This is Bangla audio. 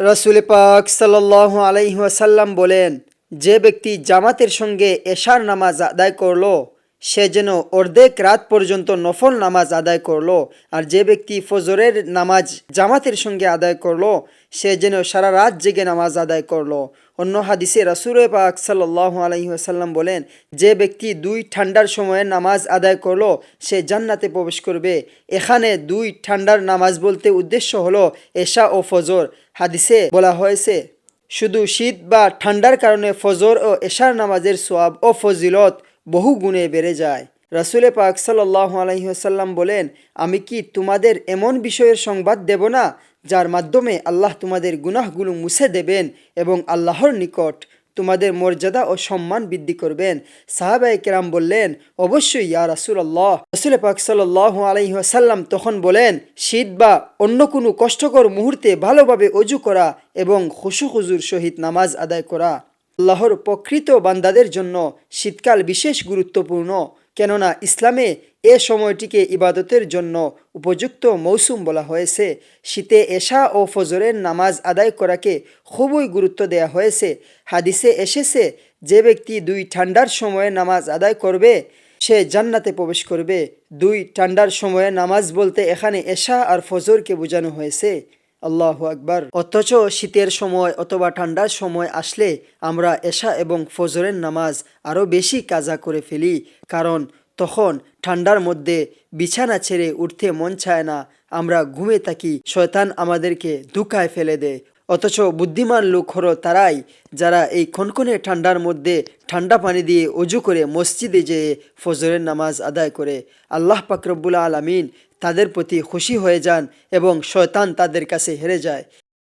রসুল পাক সাল্লাহ আলাইহাসাল্লাম বলেন যে ব্যক্তি জামাতের সঙ্গে এশার নামাজ আদায় করল সে যেন অর্ধেক রাত পর্যন্ত নফল নামাজ আদায় করল আর যে ব্যক্তি ফজরের নামাজ জামাতের সঙ্গে আদায় করল, সে যেন সারা রাত জেগে নামাজ আদায় করল। অন্য হাদিসে রাসুল পাক সাল্লাহ আলহিহাসাল্লাম বলেন, যে ব্যক্তি দুই ঠান্ডার সময়ে নামাজ আদায় করল, সে জান্নাতে প্রবেশ করবে। এখানে দুই ঠান্ডার নামাজ বলতে উদ্দেশ্য হলো এশা ও ফজর। হাদিসে বলা হয়েছে, শুধু শীত বা ঠান্ডার কারণে ফজর ও এশার নামাজের সোয়াব ও ফজিলত বহু গুণে বেড়ে যায়। রাসুলে পাক সাল্লাহ আলহিহাসাল্লাম বলেন, আমি কি তোমাদের এমন বিষয়ের সংবাদ দেব না, যার মাধ্যমে আল্লাহ তোমাদের গুনাহগুলো মুছে দেবেন এবং আল্লাহর নিকট তোমাদের মর্যাদা ও সম্মান বৃদ্ধি করবেন? সাহাবাই কেরাম বললেন, অবশ্যই ইয়া রাসুল আল্লাহ রসুল পাক সাল্লাহ আলহিহাসাল্লাম তখন বলেন, শীত বা অন্য কোনো কষ্টকর মুহূর্তে ভালোভাবে অজু করা এবং খুশু খুজুর সহিত নামাজ আদায় করা। আল্লাহর প্রকৃত বান্দাদের জন্য শীতকাল বিশেষ গুরুত্বপূর্ণ, কেননা ইসলামে এ সময়টিকে ইবাদতের জন্য উপযুক্ত মৌসুম বলা হয়েছে। শীতে এশা ও ফজরের নামাজ আদায় করাকে খুবই গুরুত্ব দেয়া হয়েছে। হাদিসে এসেছে, যে ব্যক্তি দুই ঠান্ডার সময়ে নামাজ আদায় করবে, সে জান্নাতে প্রবেশ করবে। দুই ঠান্ডার সময়ে নামাজ বলতে এখানে এশা আর ফজরকে বোঝানো হয়েছে। আল্লাহ আকবার। অথচ শীতের সময় অথবা ঠান্ডার সময় আসলে আমরা এশা এবং ফজরের নামাজ আরও বেশি কাজা করে ফেলি, কারণ তখন ঠান্ডার মধ্যে বিছানা ছেড়ে উঠতে মন চায় না, আমরা ঘুমে থাকি, শয়তান আমাদেরকে দুকায় ফেলে দেয়। অথচ বুদ্ধিমান লোক হলো তারাই, যারা এই খনখনে ঠান্ডার মধ্যে ঠান্ডা পানি দিয়ে অজু করে মসজিদে যেয়ে ফজরের নামাজ আদায় করে। আল্লাহ পাকরব্বুল আলমিন তাদের প্রতি খুশি হয়ে যান এবং শয়তান তাদের কাছে হেরে যায়।